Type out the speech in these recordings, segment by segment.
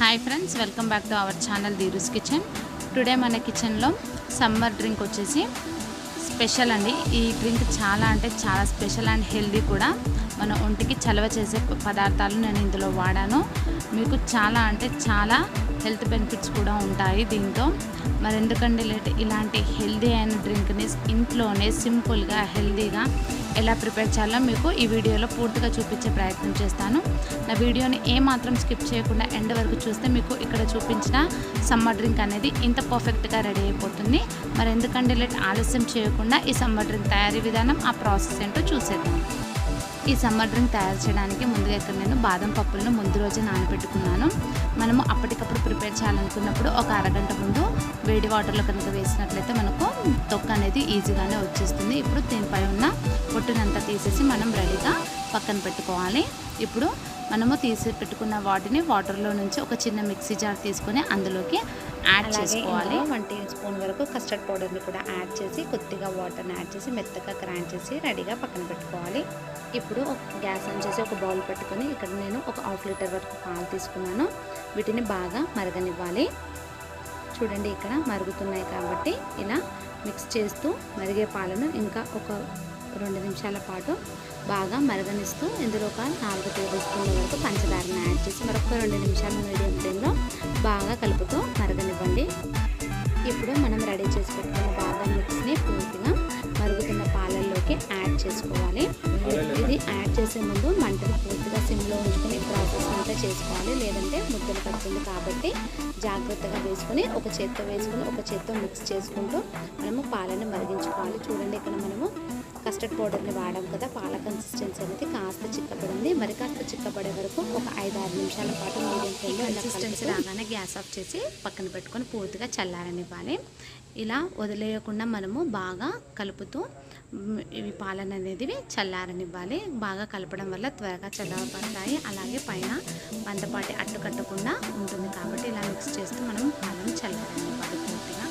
Hi friends welcome back to our channel Dheeru's kitchen today మన కిచెన్లో summer drink వచ్చేసి special అండి. ఈ డ్రింక్ చాలా అంటే చాలా స్పెషల్ అండ్ హెల్దీ కూడా. మన ఒంటికి చలవ చేసే పదార్థాలు నేను ఇందులో వాడాను. మీకు చాలా అంటే చాలా హెల్త్ బెనిఫిట్స్ కూడా ఉంటాయి దీంతో. మరి ఎందుకంటే లేట్ ఇలాంటి హెల్దీ అయిన డ్రింక్ని ఇంట్లోనే సింపుల్గా హెల్దీగా ఎలా ప్రిపేర్ చేయాలో మీకు ఈ వీడియోలో పూర్తిగా చూపించే ప్రయత్నం చేస్తాను. నా వీడియోని ఏమాత్రం స్కిప్ చేయకుండా ఎండ్ వరకు చూస్తే మీకు ఇక్కడ చూపించిన సమ్మర్ డ్రింక్ అనేది ఇంత పర్ఫెక్ట్గా రెడీ అయిపోతుంది. మరి ఎందుకంటే లేట్ ఆలస్యం చేయకుండా ఈ సమ్మర్ డ్రింక్ తయారీ విధానం ఆ ప్రాసెస్ ఏంటో చూసేద్దాం. ఈ సమ్మర్ డ్రింక్ తయారు చేయడానికి ముందుగా ఇక్కడ నేను బాదం పప్పులను ముందు రోజు నానబెట్టుకున్నాను. మనము అప్పటికప్పుడు ప్రిపేర్ చేయాలనుకున్నప్పుడు ఒక అరగంట ముందు వేడి వాటర్లో కనుక వేసినట్లయితే మనకు తొక్క అనేది ఈజీగానే వచ్చేస్తుంది. ఇప్పుడు దీనిపై ఉన్న పొట్టునంతా తీసేసి మనం రెడీగా పక్కన పెట్టుకోవాలి. ఇప్పుడు మనము తీసి పెట్టుకున్న వాటిని వాటర్లో నుంచి ఒక చిన్న మిక్సీ జార్ తీసుకొని అందులోకి యాడ్ చేసుకోవాలి. వన్ టీ స్పూన్ వరకు కస్టర్డ్ పౌడర్ని కూడా యాడ్ చేసి కొద్దిగా వాటర్ని యాడ్ చేసి మెత్తగా గ్రైండ్ చేసి రెడీగా పక్కన పెట్టుకోవాలి. ఇప్పుడు ఒక గ్యాస్ ఆన్ చేసి ఒక బౌల్ పెట్టుకొని ఇక్కడ నేను ఒక హాఫ్ లీటర్ వరకు పాలు తీసుకున్నాను. వీటిని బాగా మరగనివ్వాలి. చూడండి ఇక్కడ మరుగుతున్నాయి కాబట్టి ఇలా మిక్స్ చేస్తూ మరిగే పాలను ఇంకా ఒక రెండు నిమిషాల పాటు బాగా మరగనిస్తూ ఇందులో ఒక నాలుగు టేబుల్ స్పూన్ల వరకు పంచదారను యాడ్ చేసి మరొక రెండు నిమిషాలు మీడియం ఫ్లేమ్లో బాగా కలుపుతూ మరగనివ్వండి. ఇప్పుడు మనం రెడీ చేసి పెట్టుకున్న బాదం మిక్స్ని పూర్తిగా మరుగుతున్న పాలల్లోకి యాడ్ చేసుకోవాలి. చేసే ముందు మంటను పూర్తిగా సిమ్లో ఉంచుకొని ప్రాసెస్ అంతా చేసుకోవాలి. లేదంటే ముద్దలు పడుతుంది కాబట్టి జాగ్రత్తగా వేసుకొని ఒక చేత్తో వేసుకొని ఒక చేత్తో మిక్స్ చేసుకుంటూ మనము పాలను మరిగించుకోవాలి. చూడండి ఇక్కడ మనము కస్టర్డ్ పౌడర్ని వాడాం కదా పాల కన్సిస్టెన్సీ అనేది కాస్త చిక్కపడింది. మరి కాస్త చిక్కపడే వరకు ఒక ఐదు ఆరు నిమిషాల పాటు మీడియం కన్సిస్టెన్సీ రాగానే గ్యాస్ ఆఫ్ చేసి పక్కన పెట్టుకొని పూర్తిగా చల్లారనివ్వాలి. ఇలా వదిలేయకుండా మనము బాగా కలుపుతూ ఇవి పాలన అనేది చల్లారనివ్వాలి. బాగా కలపడం వల్ల త్వరగా చల్లబడతాయి. అలాగే పైన మందపాటి అట్టు కట్టకుండా ఉంటుంది కాబట్టి ఇలా మిక్స్ చేస్తూ మనం పాలను చల్లారనివ్వాలి పూర్తిగా.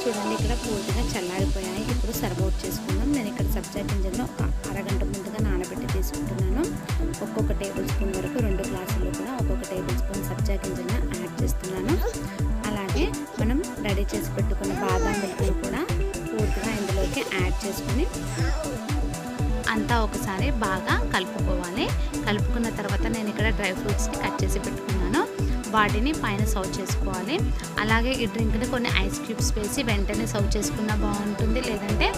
చూడండి ఇక్కడ పూర్తిగా చల్లారిపోయాయి. ఇప్పుడు సర్వ్ అవుట్ చేసుకుందాం. నేను ఇక్కడ సబ్జా గింజలను ఒక అరగంట ముందుగా నానబెట్టి తీసుకుంటున్నాను. ఒక్కొక్క టేబుల్ స్పూన్ వరకు రెండు గ్లాసులు కూడా ఒక్కొక్క టేబుల్ స్పూన్ సబ్జా గింజలను రెడీ చేసి పెట్టుకున్న బాదం మిల్క్ని కూడా పూర్తిగా ఇందులోకి యాడ్ చేసుకుని అంతా ఒకసారి బాగా కలుపుకోవాలి. కలుపుకున్న తర్వాత నేను ఇక్కడ డ్రై ఫ్రూట్స్ని కట్ చేసి పెట్టుకున్నాను. వాటిని పైన సర్వ్ చేసుకోవాలి. అలాగే ఈ డ్రింక్ని కొన్ని ఐస్ క్యూబ్స్ వేసి వెంటనే సర్వ్ చేసుకున్నా బాగుంటుంది. లేదంటే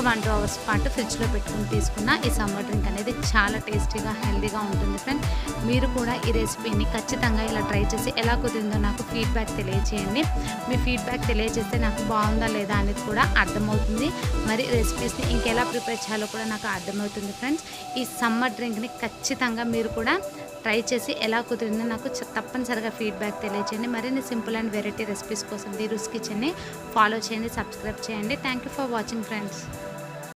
ఒక వన్ టూ అవర్స్ పాటు ఫ్రిడ్జ్లో పెట్టుకుని తీసుకున్న ఈ సమ్మర్ డ్రింక్ అనేది చాలా టేస్టీగా హెల్తీగా ఉంటుంది ఫ్రెండ్. మీరు కూడా ఈ రెసిపీని ఖచ్చితంగా ఇలా ట్రై చేసి ఎలా కుదిరిందో నాకు ఫీడ్బ్యాక్ తెలియజేయండి మీ ఫీడ్బ్యాక్ తెలియజేస్తే నాకు బాగుందా లేదా అనేది కూడా అర్థమవుతుంది. మరి రెసిపీస్ని ఇంకెలా ప్రిపేర్ చేయాలో కూడా నాకు అర్థమవుతుంది ఫ్రెండ్స్. ఈ సమ్మర్ డ్రింక్ని ఖచ్చితంగా మీరు కూడా ట్రై చేసి ఎలా కుదిరిందో నాకు తప్పనిసరిగా ఫీడ్బ్యాక్ తెలియజేయండి మరిన్ని సింపుల్ అండ్ వెరైటీ రెసిపీస్ కోసం దీరూస్ కిచెన్ని ఫాలో చేయండి సబ్స్క్రైబ్ చేయండి. Thank you for watching friends.